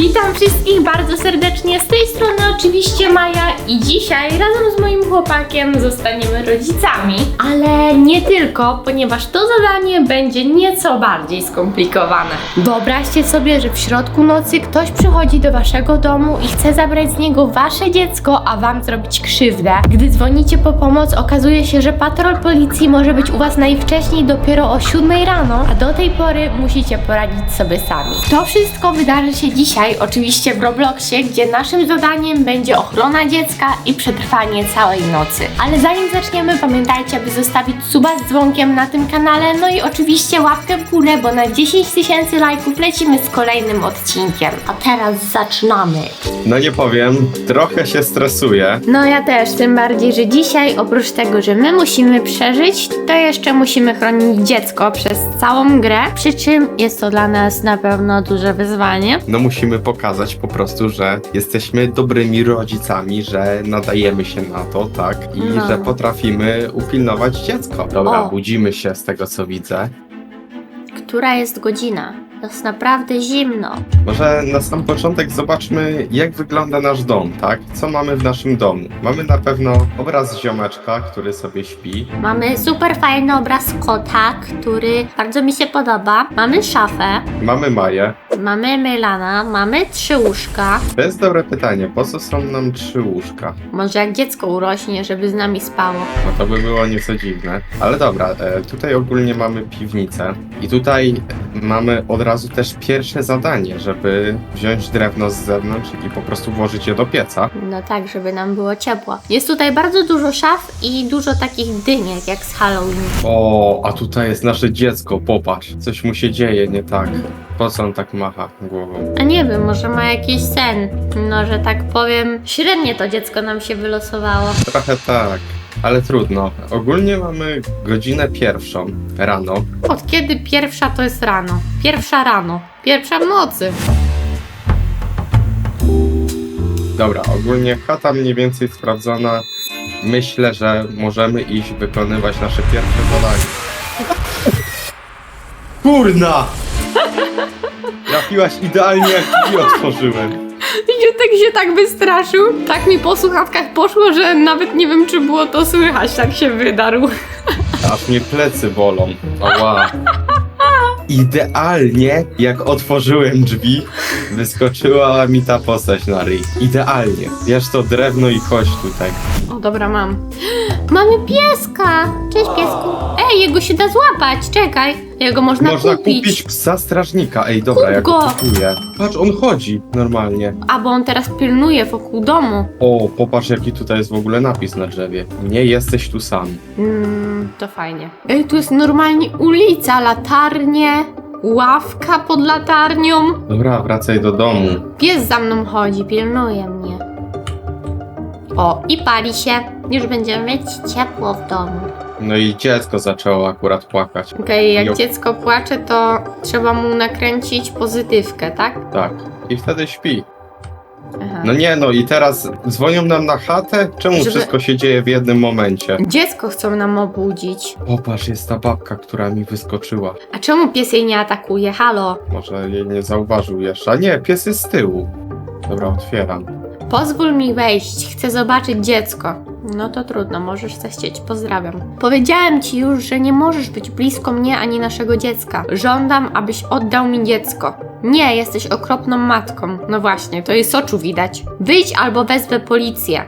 Witam wszystkich bardzo serdecznie. Z tej strony oczywiście Maja i dzisiaj razem z moim chłopakiem zostaniemy rodzicami. Ale nie tylko, ponieważ to zadanie będzie nieco bardziej skomplikowane. Wyobraźcie sobie, że w środku nocy ktoś przychodzi do waszego domu i chce zabrać z niego wasze dziecko, a wam zrobić krzywdę. Gdy dzwonicie po pomoc, okazuje się, że patrol policji może być u was najwcześniej dopiero o 7 rano, a do tej pory musicie poradzić sobie sami. To wszystko wydarzy się dzisiaj, oczywiście w Robloxie, gdzie naszym zadaniem będzie ochrona dziecka i przetrwanie całej nocy. Ale zanim zaczniemy, pamiętajcie, aby zostawić suba z dzwonkiem na tym kanale, no i oczywiście łapkę w górę, bo na 10 tysięcy lajków lecimy z kolejnym odcinkiem. A teraz zaczynamy. No nie powiem, trochę się stresuję. No ja też, tym bardziej, że dzisiaj oprócz tego, że my musimy przeżyć, to jeszcze musimy chronić dziecko przez całą grę, przy czym jest to dla nas na pewno duże wyzwanie. No musimy pokazać po prostu, że jesteśmy dobrymi rodzicami, że nadajemy się na to, tak? I No. że potrafimy upilnować dziecko. Dobra, O. budzimy się z tego co widzę. Która jest godzina? Jest naprawdę zimno. Może na sam początek zobaczmy, jak wygląda nasz dom, tak? Co mamy w naszym domu? Mamy na pewno obraz ziomeczka, który sobie śpi. Mamy super fajny obraz kota, który bardzo mi się podoba. Mamy szafę, Mamy Maję. Mamy Melana, mamy trzy łóżka. To jest dobre pytanie, po co są nam trzy łóżka? Może jak dziecko urośnie, żeby z nami spało. No to by było nieco dziwne. Ale dobra, e, tutaj ogólnie mamy piwnicę i tutaj mamy od razu też pierwsze zadanie, żeby wziąć drewno z zewnątrz i po prostu włożyć je do pieca. No tak, żeby nam było ciepło. Jest tutaj bardzo dużo szaf i dużo takich dyniek, jak z Halloween. O, a tutaj jest nasze dziecko, popatrz. Coś mu się dzieje nie tak. Po co on tak macha głową? A nie wiem, może ma jakiś sen. No, że tak powiem, średnie to dziecko nam się wylosowało. Trochę tak. Ale trudno. Ogólnie mamy godzinę pierwszą rano. Od kiedy pierwsza to jest rano? Pierwsza rano. Pierwsza w nocy. Dobra, ogólnie chata mniej więcej sprawdzona. Myślę, że możemy iść wykonywać nasze pierwsze zadanie. Kurna! Trafiłaś idealnie jak drzwi otworzyłem. Ziutek się tak wystraszył, tak mi po słuchawkach poszło, że nawet nie wiem, czy było to słychać, tak się wydarł. Aż mnie plecy bolą. Ała. Idealnie jak otworzyłem drzwi, wyskoczyła mi ta postać na ryj. Idealnie. Bierz to drewno i chodź tutaj. O, dobra, mam. Mamy pieska! Cześć, piesku. Ej, jego się da złapać, czekaj. Jego można, Można kupić. kupić psa strażnika. Ej, dobra, Kup ja go go. kupuję. Patrz, on chodzi normalnie. A, bo on teraz pilnuje wokół domu. O, popatrz jaki tutaj jest w ogóle napis na drzewie. Nie jesteś tu sam. Mm, to fajnie. Ej, tu jest normalnie ulica, latarnie, ławka pod latarnią. Dobra, wracaj do domu. Pies za mną chodzi, pilnuje mnie. O, i pali się. Już będziemy mieć ciepło w domu. No i dziecko zaczęło akurat płakać. Okej, jak Jo. dziecko płacze, to trzeba mu nakręcić pozytywkę, tak? Tak. I wtedy śpi. Aha. No nie no i teraz dzwonią nam na chatę? Czemu Żeby- wszystko się dzieje w jednym momencie? Dziecko chcą nam obudzić. Popatrz, jest ta babka, która mi wyskoczyła. A czemu pies jej nie atakuje? Halo? Może jej nie zauważył jeszcze. A nie, pies jest z tyłu. Dobra, otwieram. Pozwól mi wejść, chcę zobaczyć dziecko. No to trudno, możesz zechcieć, pozdrawiam. Powiedziałem ci już, że nie możesz być blisko mnie ani naszego dziecka. Żądam, abyś oddał mi dziecko. Nie, jesteś okropną matką. No właśnie, to jej z oczu widać. Wyjdź albo wezwę policję.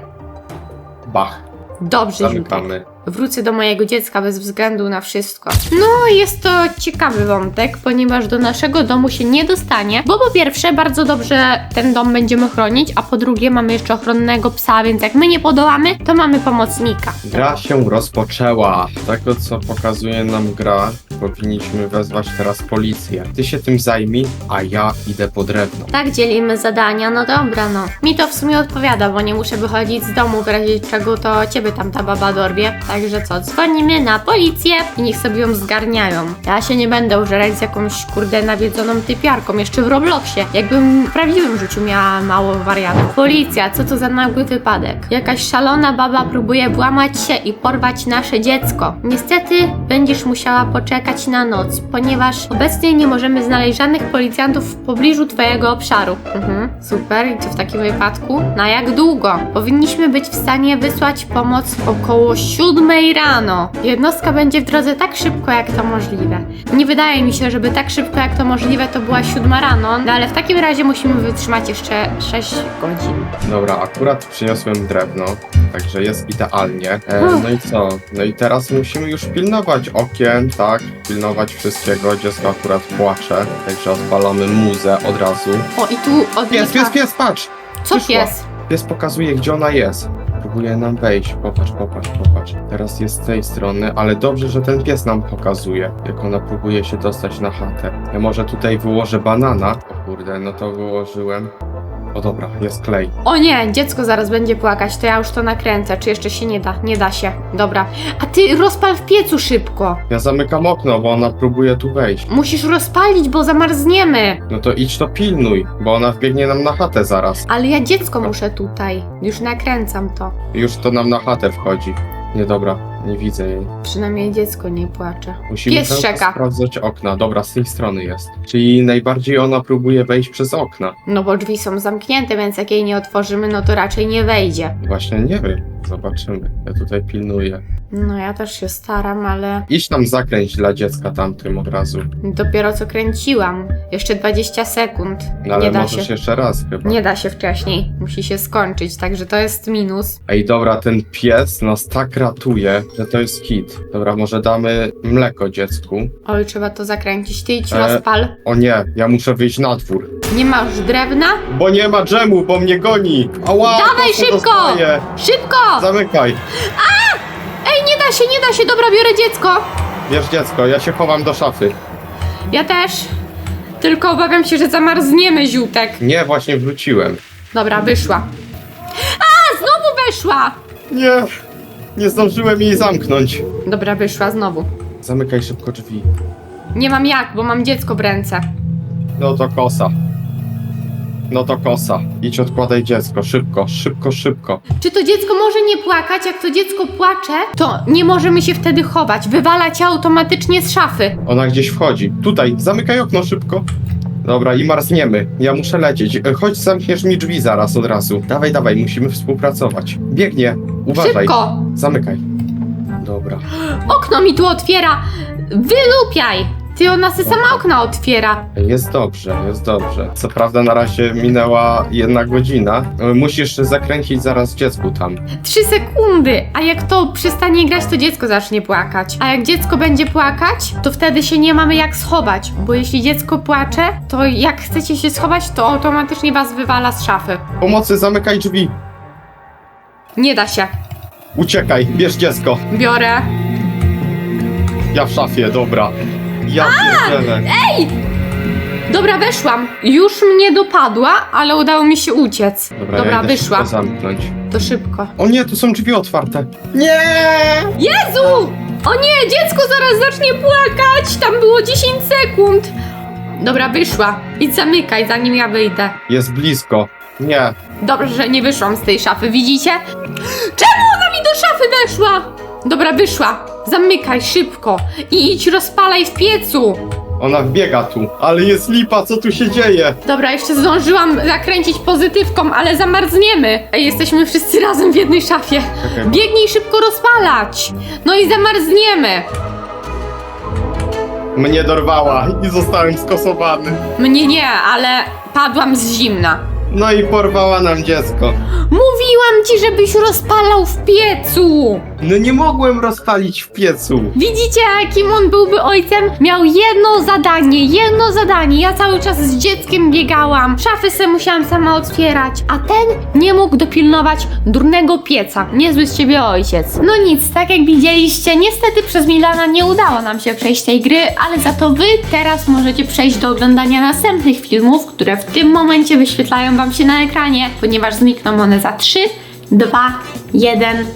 Bach, Dobrze, Ziutek. zamykamy. Wrócę do mojego dziecka bez względu na wszystko. No, jest to ciekawy wątek, ponieważ do naszego domu się nie dostanie, bo po pierwsze, bardzo dobrze ten dom będziemy chronić, a po drugie, mamy jeszcze ochronnego psa, więc jak my nie podołamy, to mamy pomocnika. Gra się rozpoczęła. Tego co pokazuje nam gra, powinniśmy wezwać teraz policję. Ty się tym zajmij, a ja idę po drewno. Tak dzielimy zadania, no dobra, no. Mi to w sumie odpowiada, bo nie muszę wychodzić z domu, w razie czego to ciebie tam ta baba dorwie. Także co, dzwonimy na policję i niech sobie ją zgarniają. Ja się nie będę użerać z jakąś kurde nawiedzoną typiarką, jeszcze w Robloxie. Jakbym w prawdziwym życiu miała mało wariatów. Policja, co to za nagły wypadek? Jakaś szalona baba próbuje włamać się i porwać nasze dziecko. Niestety będziesz musiała poczekać czekać na noc, ponieważ obecnie nie możemy znaleźć żadnych policjantów w pobliżu Twojego obszaru. Mhm, super. I co w takim wypadku? Na jak długo? Powinniśmy być w stanie wysłać pomoc około 7 rano. Jednostka będzie w drodze tak szybko, jak to możliwe. Nie wydaje mi się, żeby tak szybko, jak to możliwe, to była 7 rano, no ale w takim razie musimy wytrzymać jeszcze 6 godzin. Dobra, akurat przyniosłem drewno, także jest idealnie. E, no i co? No i teraz musimy już pilnować okien, tak? Pilnować wszystkiego. Dziecko akurat płacze, także odpalamy muzę od razu. O, i tu od Pies, pies, pies, patrz! Co Wyszła. pies? Pies pokazuje, gdzie ona jest. Próbuje nam wejść. Popatrz, popatrz, popatrz. Teraz jest z tej strony, ale dobrze, że ten pies nam pokazuje, jak ona próbuje się dostać na chatę. Ja może tutaj wyłożę banana. O kurde, no to wyłożyłem. O dobra, jest klej. O nie, dziecko zaraz będzie płakać, to ja już to nakręcę. Czy jeszcze się nie da? Nie da się. Dobra. A ty rozpal w piecu szybko. Ja zamykam okno, bo ona próbuje tu wejść. Musisz rozpalić, bo zamarzniemy. No to idź to pilnuj, bo ona wbiegnie nam na chatę zaraz. Ale ja dziecko muszę tutaj. Już nakręcam to. Już to nam na chatę wchodzi. Nie dobra, nie widzę jej. Przynajmniej dziecko nie płacze. Musimy Pies cały czas czeka. sprawdzać okna. Dobra, z tej strony jest. Czyli najbardziej ona próbuje wejść przez okna. No bo drzwi są zamknięte, więc jak jej nie otworzymy, no to raczej nie wejdzie. Właśnie nie wiem. Zobaczymy. Ja tutaj pilnuję. No ja też się staram, ale Idź tam zakręć dla dziecka tamtym od razu. dopiero co kręciłam. Jeszcze 20 sekund. No ale nie da możesz się. jeszcze raz chyba. Nie da się wcześniej. Musi się skończyć, także to jest minus. Ej, dobra, ten pies nas tak ratuje, że to jest hit. Dobra, może damy mleko dziecku. Oj, trzeba to zakręcić. Ty idź E. rozpal. O nie, ja muszę wyjść na dwór. Nie masz drewna? Bo nie ma dżemu, bo mnie goni! Ała! Dawaj szybko! Szybko! Zamykaj! Ej, nie da się, nie da się. Dobra, biorę dziecko. Wiesz dziecko, ja się chowam do szafy. Ja też. Tylko obawiam się, że zamarzniemy ziutek. Nie, właśnie wróciłem. Dobra, wyszła. A, znowu weszła! Nie, nie zdążyłem jej zamknąć. Dobra, wyszła znowu. Zamykaj szybko drzwi. Nie mam jak, bo mam dziecko w ręce. No to kosa. No to kosa. Idź odkładaj dziecko, szybko, szybko, szybko. Czy to dziecko może nie płakać? Jak to dziecko płacze, to nie możemy się wtedy chować. Wywala cię automatycznie z szafy. Ona gdzieś wchodzi. Tutaj, zamykaj okno szybko. Dobra, i marzniemy. Ja muszę lecieć. E, Chodź, zamkniesz mi drzwi zaraz od razu. Dawaj, dawaj, musimy współpracować. Biegnie. Uważaj. Szybko! Zamykaj. Dobra. Okno mi tu otwiera! Wylupiaj! Ty, ona se sama okna otwiera. Jest dobrze, jest dobrze. Co prawda na razie minęła jedna godzina. E, Musisz zakręcić zaraz dziecku tam. Trzy sekundy! A jak to przestanie grać, to dziecko zacznie płakać. A jak dziecko będzie płakać, to wtedy się nie mamy jak schować. Bo jeśli dziecko płacze, to jak chcecie się schować, to automatycznie was wywala z szafy. Pomocy, zamykaj drzwi. Nie da się. Uciekaj, bierz dziecko. Biorę. Ja w szafie, dobra. Ja pierdzielę. Dobra, weszłam. Już mnie dopadła, ale udało mi się uciec. Dobra, Dobra, ja idę wyszła. szybko zamknąć. To szybko. O nie, tu są drzwi otwarte. Nie! Jezu! O nie, dziecko zaraz zacznie płakać! Tam było 10 sekund. Dobra, wyszła. Idź zamykaj, zanim ja wyjdę. Jest blisko. Nie. Dobrze, że nie wyszłam z tej szafy, widzicie? Czemu ona mi do szafy weszła? Dobra, wyszła. Zamykaj szybko i idź rozpalaj w piecu. Ona wbiega tu. Ale jest lipa, co tu się dzieje? Dobra, jeszcze zdążyłam zakręcić pozytywką, ale zamarzniemy. Ej, jesteśmy wszyscy razem w jednej szafie. Czekaj, Biegnij szybko rozpalać. No i zamarzniemy. mnie dorwała i zostałem skosowany. Mnie nie, ale padłam z zimna. No i porwała nam dziecko. Mówiłam ci, żebyś rozpalał w piecu. No nie mogłem rozpalić w piecu. Widzicie, jakim on byłby ojcem? Miał jedno zadanie, jedno zadanie. Ja cały czas z dzieckiem biegałam. Szafy se musiałam sama otwierać. A ten nie mógł dopilnować durnego pieca. Niezły z ciebie ojciec. No nic, tak jak widzieliście, niestety przez Milana nie udało nam się przejść tej gry, ale za to wy teraz możecie przejść do oglądania następnych filmów, które w tym momencie wyświetlają wam się na ekranie, ponieważ znikną one za 3, 2, 1.